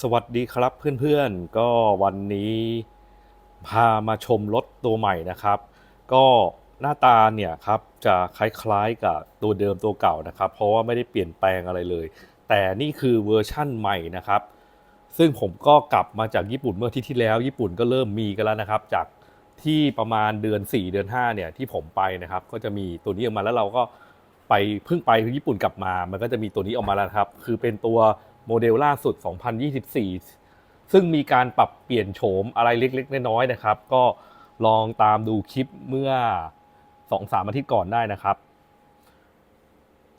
สวัสดีครับเพื่อนๆ ก็วันนี้พามาชมรถตัวใหม่นะครับ ก็หน้าตาเนี่ยครับจะคล้ายๆกับตัวเดิมตัวเก่านะครับ เพราะว่าไม่ได้เปลี่ยนแปลงอะไรเลย แต่นี่คือเวอร์ชั่นใหม่นะครับ ซึ่งผมก็กลับมาจากญี่ปุ่นเมื่อที่ที่แล้ว ญี่ปุ่นก็เริ่มมีกันแล้วนะครับ จากที่ประมาณเดือน 4 เดือน 5 เนี่ยที่ผมไปนะครับ ก็จะมีตัวนี้ออกมาแล้วเราก็ไปเพิ่งไปญี่ปุ่นกลับมา มันก็จะมีตัวนี้ออกมาแล้วครับ คือเป็นตัว โมเดลล่าสุด 2024 ซึ่งมีการปรับเปลี่ยนโฉมอะไรเล็ก ๆ น้อยๆนะครับ ก็ลองตามดูคลิปเมื่อ 2-3 อาทิตย์ก่อนได้นะครับ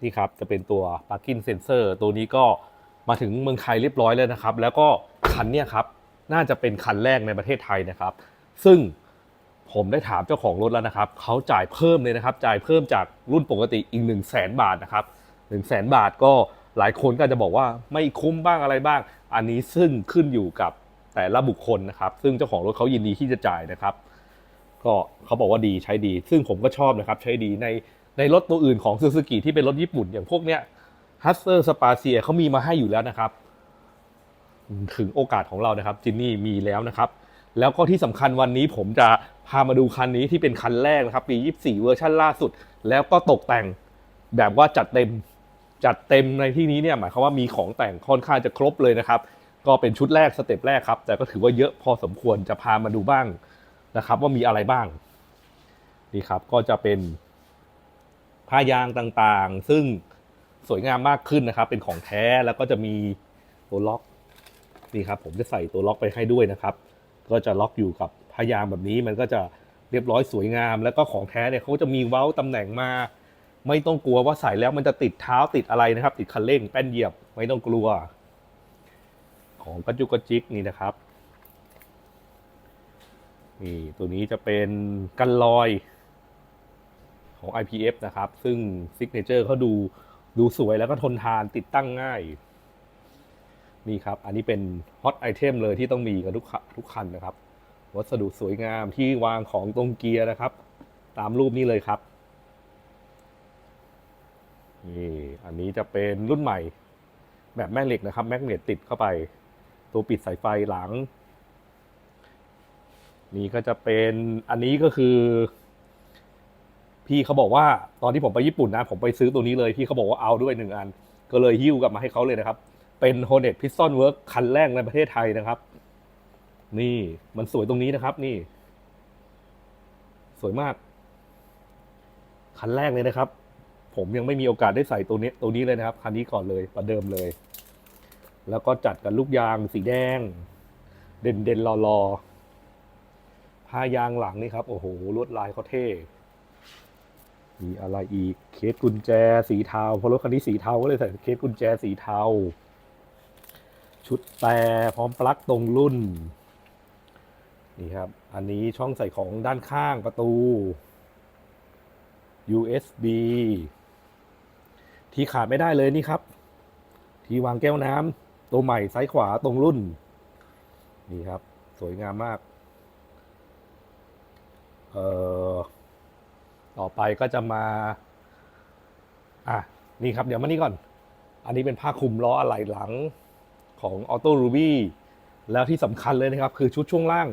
นี่ครับจะเป็นตัว Parking Sensor ตัวนี้ก็มาถึงเมืองไทยเรียบร้อยแล้วนะครับ แล้วก็คันเนี้ยครับ น่าจะเป็นคันแรกในประเทศไทยนะครับ ซึ่งผมได้ถามเจ้าของรถแล้วนะครับ เขาจ่ายเพิ่มเลยนะครับ จ่ายเพิ่มจากรุ่นปกติอีก 1 0 0 0 0แบาทนะครับ 1 0 0 0 0แบาทก็ หลายคนก็จะบอกว่าไม่คุ้มบ้างอะไรบ้าง อันนี้ซึ่งขึ้นอยู่กับแต่ละบุคคลนะครับ ซึ่งเจ้าของรถเขายินดีที่จะจ่ายนะครับ ก็เขาบอกว่าดีใช้ดี ซึ่งผมก็ชอบนะครับ ใช้ดีในในรถตัวอื่นของซูซูกิที่เป็นรถญี่ปุ่นอย่างพวกเนี้ยฮัสเซอร์สปาเซียเขามีมาให้อยู่แล้วนะครับ ถึงโอกาสของเรานะครับจินนี่มีแล้วนะครับ แล้วก็ที่สำคัญวันนี้ผมจะพามาดูคันนี้ที่เป็นคันแรกนะครับปี 24 เวอร์ชันล่าสุด แล้วก็ตกแต่งแบบว่าจัดเต็ม จัดเต็มในที่นี้เนี่ยหมายความว่ามีของแต่งค่อนข้างจะครบเลยนะครับ ก็เป็นชุดแรกสเต็ปแรกครับ แต่ก็ถือว่าเยอะพอสมควรจะพามาดูบ้างนะครับ ว่ามีอะไรบ้างนี่ครับก็จะเป็นผ้ายางต่างๆ ซึ่งสวยงามมากขึ้นนะครับ เป็นของแท้แล้วก็จะมีตัวล็อกนี่ครับ ผมจะใส่ตัวล็อกไปให้ด้วยนะครับ ก็จะล็อกอยู่กับพยางแบบนี้มันก็จะเรียบร้อยสวยงาม แล้วก็ของแท้เนี่ยเขาจะมีเว้าตำแหน่งมา ไม่ต้องกลัวว่าใส่แล้วมันจะติดเท้าติดอะไรนะครับ ติดคันเร่งแป้นเหยียบไม่ต้องกลัว ของกระจุกกระจิกนี่นะครับนี่ตัวนี้จะเป็นกันลอยของ IPF นะครับ ซึ่งซิกเนเจอร์เขาดูดูสวยแล้วก็ทนทานติดตั้งง่าย นี่ครับ อันนี้เป็นฮอตไอเทมเลยที่ต้องมีกับทุกทุกคันนะครับ วัสดุสวยงามที่วางของตรงเกียร์นะครับ ตามรูปนี้เลยครับ นี่อันนี้จะเป็นรุ่นใหม่ แบบแม่เหล็กนะครับ แมกเนตติดเข้าไป ตัวปิดสายไฟหลัง นี่ก็จะเป็นอันนี้ก็คือ พี่เขาบอกว่าตอนที่ผมไปญี่ปุ่นนะ ผมไปซื้อตัวนี้เลยพี่เขาบอกว่าเอาด้วยหนึ่งอัน ก็เลยหิ้วกลับมาให้เขาเลยนะครับ เป็น Hornet Piston Work คันแรกในประเทศไทยนะครับ นี่มันสวยตรงนี้นะครับ นี่ สวยมาก คันแรกเลยนะครับ ผมยังไม่มีโอกาสได้ใส่ตัวนี้ตัวนี้เลยนะครับ คันนี้ก่อนเลยประเดิมเลย แล้วก็จัดกับลูกยางสีแดง เด่นเด่นรอรอผ้ายางหลังนี่ครับ โอ้โหลวดลายเขาเท่ มีอะไรอีกเคสกุญแจสีเทาเพราะรถคันนี้สีเทาก็เลยใส่เคสกุญแจสีเทาชุดแต่พร้อมปลั๊กตรงรุ่นนี่ครับ อันนี้ช่องใส่ของด้านข้างประตู USB ที่ขาดไม่ได้เลยนี่ครับ ที่วางแก้วน้ำตัวใหม่ซ้ายขวาตรงรุ่น นี่ครับ สวยงามมาก เอ่อ ต่อไปก็จะมา อะ นี่ครับ เดี๋ยวมานี่ก่อน อันนี้เป็นผ้าคลุมล้ออะไหล่หลังของ Auto Ruby แล้วที่สำคัญเลยนะครับ คือชุดช่วงล่าง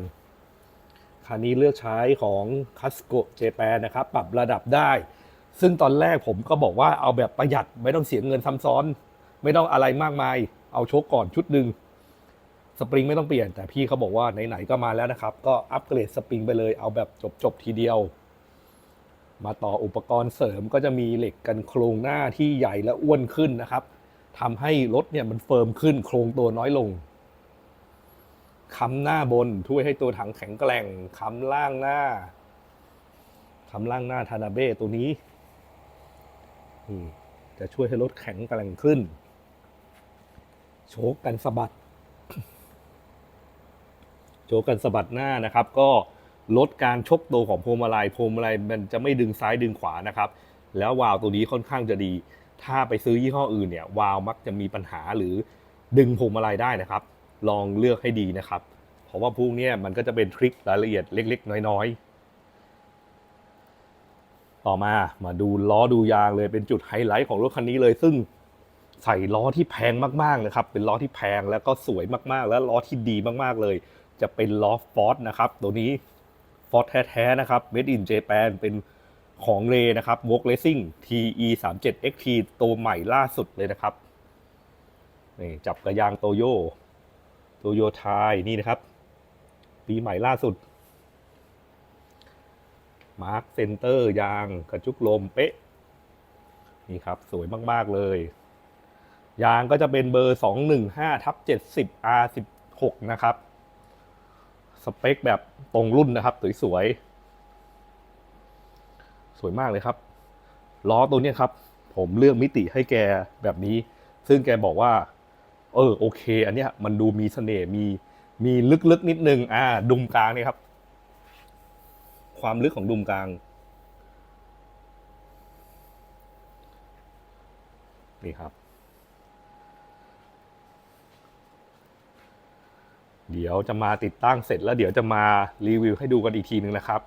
คันนี้เลือกใช้ของ c a s c o Japan นะครับ ปรับระดับได้ ซึ่งตอนแรกผมก็บอกว่าเอาแบบประหยัดไม่ต้องเสียเงินซ้ำซ้อน ไม่ต้องอะไรมากมาย เอาโชคก่อนชุดหนึ่งสปริงไม่ต้องเปลี่ยนแต่พี่เขาบอกว่าไหนๆก็มาแล้วนะครับ ก็อัปเกรดสปริงไปเลยเอาแบบจบๆทีเดียว มาต่ออุปกรณ์เสริมก็จะมีเหล็กกันโครงหน้าที่ใหญ่และอ้วนขึ้นนะครับทำให้รถเนี่ยมันเฟิร์มขึ้นโครงตัวน้อยลงค้ำหน้าบนช่วยให้ตัวถังแข็งแกร่งค้ำล่างหน้าค้ำล่างหน้าทานาเบ้ตัวนี้ จะช่วยให้รถแข็งแกร่งขึ้น โชกกันสะบัด โชกกันสะบัดหน้านะครับ ก็ลดการชกตัวของพวงมาลัยพวงมาลัยมันจะไม่ดึงซ้ายดึงขวานะครับ แล้ววาล์วตัวนี้ค่อนข้างจะดี ถ้าไปซื้อยี่ห้ออื่นเนี่ยวาล์วมักจะมีปัญหาหรือดึงพวงมาลัยได้นะครับ ลองเลือกให้ดีนะครับ เพราะว่าพวกนี้มันก็จะเป็นทริครายละเอียดเล็ก ๆ น้อย ๆ ต่อมามาดูล้อดูยางเลยเป็นจุดไฮไลท์ของรถคันนี้เลย ซึ่งใส่ล้อที่แพงมากๆนะครับ เป็นล้อที่แพงแล้วก็สวยมากๆ แล้วล้อที่ดีมากๆเลย จะเป็นล้อฟอร์ดนะครับ ตัวนี้ฟอร์ดแท้ๆนะครับ Made in Japan เป็นของเรนะครับ w o r k Racing TE 3 7 XT ตัวใหม่ล่าสุดเลยนะครับนี่จับกระยางโตโยโตโยไทยนี่นะครับ ปีใหม่ล่าสุด มาร์คเซนเตอร์ยางกระจุกลมเป๊ะ นี่ครับ สวยมาก ๆ เลย ยางก็จะเป็นเบอร์ 215ทับ70 R16 นะครับ สเปคแบบตรงรุ่นนะครับ สวยๆ สวยมากเลยครับ ล้อตัวนี้ครับ ผมเลือกมิติให้แกแบบนี้ ซึ่งแกบอกว่า เออโอเค อันเนี้ยมันดูมีเสน่ห์มีมีลึกๆ นิดนึง อ่า ดุมกลางนี่ครับ ความลึกของดุมกลาง นี่ครับ เดี๋ยวจะมาติดตั้งเสร็จแล้วเดี๋ยวจะมารีวิวให้ดูกันอีกทีนึงนะครับ